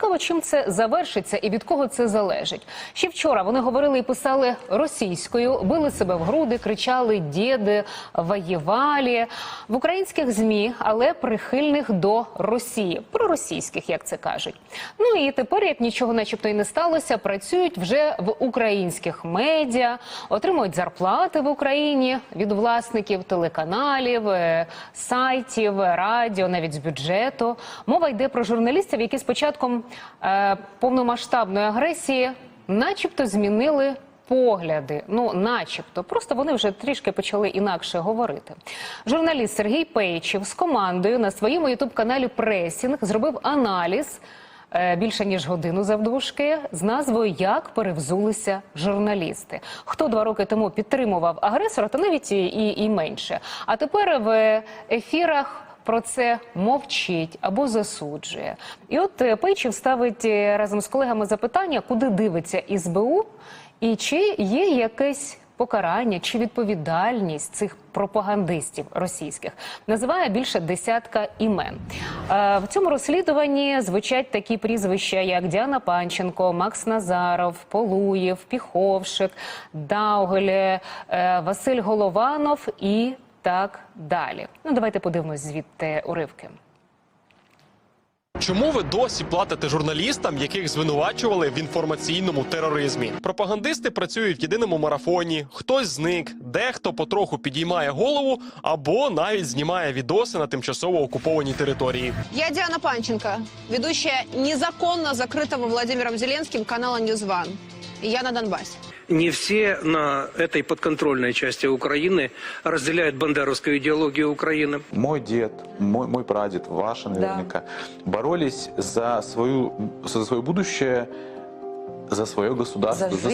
Цікаво, чим це завершиться і від кого це залежить. Ще вчора вони говорили і писали російською, били себе в груди, кричали «діди», воєвалі в українських змі, але прихильних до Росії, проросійських, як це кажуть. Ну і тепер, як нічого, начебто, і не сталося, працюють вже в українських медіа, отримують зарплати в Україні від власників телеканалів, е, сайтів, радіо, навіть з бюджету. Мова йде про журналістів, які е, повномасштабної агресії, начебто, змінили. Погляди, ну, начебто, просто вони вже трішки почали інакше говорити. Журналіст Сергій Пейчев з командою на своєму ютуб-каналі Пресінг зробив аналіз е, більше ніж годину завдовжки з назвою Як перевзулися журналісти. Хто два роки тому підтримував агресора, та навіть і, і менше. А тепер в ефірах. Про це мовчить або засуджує. І от е, Пейчев ставить е, разом з колегами запитання, куди дивиться СБУ, і чи є якесь покарання чи відповідальність цих пропагандистів російських. Називає більше десятка імен. Е, В цьому розслідуванні звучать такі прізвища, як Діана Панченко, Макс Назаров, Полуєв, Піховшик, Даугеле, Василь Голованов і так далі. Ну давайте подивимось звідти уривки. Чому ви досі платите журналістам, яких звинувачували в інформаційному тероризмі? Пропагандисти працюють в єдиному марафоні. Хтось зник, дехто потроху підіймає голову або навіть знімає відоси на тимчасово окупованій території. Я Диана Панченко, ведущая незаконно закрытого Владимиром Зеленским канала. И я на Донбассе Не все на этой подконтрольной части Украины разделяют бандеровскую идеологию Украины. Мой дед, мой, мой прадед, ваши наверняка, боролись за, свою, за свое будущее, за свое государство, За жизнь